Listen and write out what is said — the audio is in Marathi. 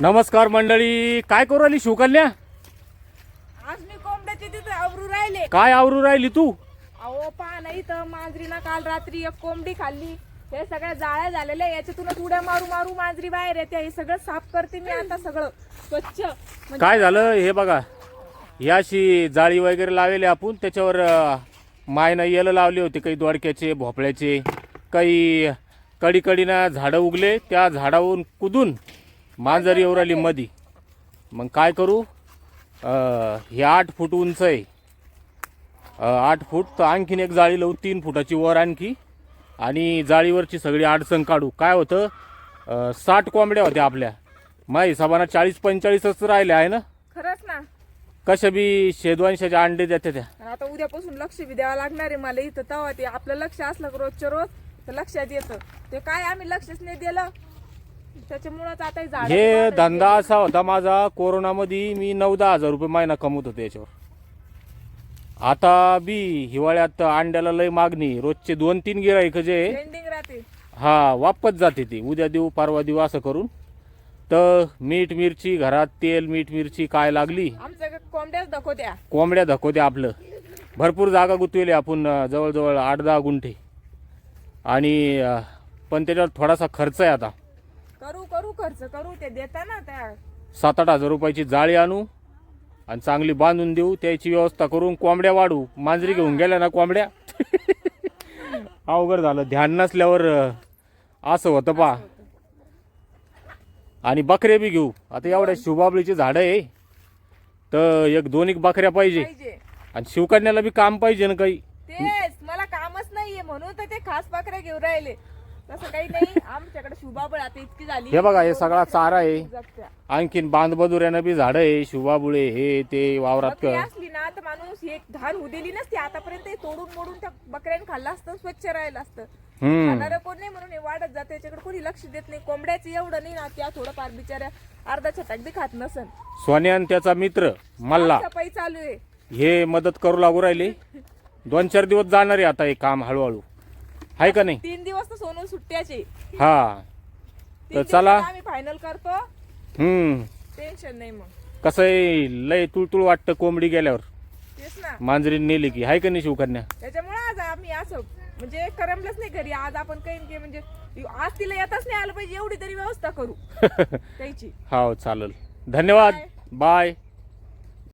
नमस्कार मंडळी काय करू राहिली शिवकन्या? आज मी कोंबड्याचे तिथे आवरू राहिले. काय आवरू राहिली तू? अहो पहा ना इथं मांजरीनं काल रात्री एक कोंबडी खाल्ली. हे सगळ्या जाळ्या झालेल्या आहे. याच्यातूनच उड्या मारू मारू मांजरी बाहेर येते. हे सगळं साफ करते मी आता सगळं. स्वच्छ. म्हणजे काय झालं? हे बघा. याशी जाळी वगैरे लावलेली आपण. त्याच्यावर अं, मायनं येलं लावले होते. काही दोडक्याचे भोपळ्याचे काही कडीकडीनं झाडं उगले. त्या झाडावरून कुदून मांजर येऊ राहिली मधी. मग काय करू? हे आठ फूट उंच आहे. आठ फूट तर आणखीन एक जाळी लावू तीन फुटाची वर आणखी. आणि जाळीवरची सगळी अडचण काढू. काय होतं? साठ कोंबड्या होत्या आपल्या. माझ्या हिशोबानं चाळीस पंचेचाळीसच राहिले आहे ना? खरंच ना. कशा बी शेदवांशाचे अंडे देते त्या. आता उद्यापासून लक्ष बी द्यावं लागणार आहे मला इथं. तेव्हा ते आपलं लक्ष असलं रोजच्या रोज? तर लक्षात येतं. ते काय आम्ही लक्षच नाही दिलं. त्याच्यामुळंच आता झाड हे धंदा असा होता माझा कोरोनामध्ये मी नऊ दहा हजार रुपये महिना कमवत होते याच्यावर आता बी हिवाळ्यात अंड्याला लय मागणी रोजचे दोन तीन गिराईक जे? आहे, पेंडिंग राहते. हा वापस जाते ती. उद्या देऊ परवा देऊ असं करून. तर मीठ मिरची घरात तेल मीठ मिरची काय लागली? आमच्या कोंबड्याच दाखवत्या कोंबड्या धकवते आपलं. भरपूर जागा गुंतवली आपण अं, जवळजवळ आठ दहा गुंठे. आणि अं, पण त्याच्यावर थोडासा खर्च आहे आता. करू करू खर्च करू ते देता ना त्या सात आठ हजार रुपयाची जाळी आणू आणि चांगली बांधून देऊ त्याची व्यवस्था करून कोंबड्या वाढू. मांजरी घेऊन गेल्या ना कोंबड्या? अवघड झालं. ध्यान नसल्यावर अं, असं होतं पा. आणि बकऱ्या बी घेऊ. आता एवढ्या शिवबाबळीची झाडं आहे. तर एक दोन एक बकऱ्या पाहिजे. पाहिजे. आणि शिवकन्याला बी काम पाहिजे ना काही. तेच मला कामच नाहीये म्हणून तर ते खास पाकऱ्या घेऊन राहिले. तसं काही नाही. आमच्याकडे शुभाबळ आता इतकी झाली. हे बघा हे सगळा चारा आहे. जगत्या. आणखीन बांधबदुऱ्यानं बी झाडं आहे शिवाबुळे हे ते वावरात बकरी असली ना तर माणूस हे धान उदेली नसती. आतापर्यंत हे तोडून मोडून त्या बकऱ्याने खाल्लं असतं स्वच्छ राहिलं असतं. हम्म. खाणारं कोण नाही म्हणून हे वाढत जातं. याच्याकडे कोणी लक्ष देत नाही. कोंबड्याचं एवढं नाही ना त्या थोडंफार बिचाऱ्या अर्धा छटाक बी खात नसन. सोन्यान त्याचा मित्र मल्ला. सफाई चालू आहे. हे मदत करू लागू राहिले. दोन चार दिवस जाणार आहे आता हे काम हळूहळू. आहे का नाही? तीन दिवस तर सोनून सुट्ट्याचे. हा. तर चला. आम्ही फायनल करतो. हम्म. टेन्शन नाही मग. कसं आहे लय तुळतुळ वाटतं कोंबडी गेल्यावर. तेच ना. मांजरी नेली की. आहे का नाही शिवकन्या? त्याच्यामुळे आज आम्ही असं म्हणजे करमलंच नाही घरी. आज आपण काही काही म्हणजे आज तिला येताच नाही आलं पाहिजे. एवढी तरी व्यवस्था करू. त्याची. हो चालेल. धन्यवाद. बाय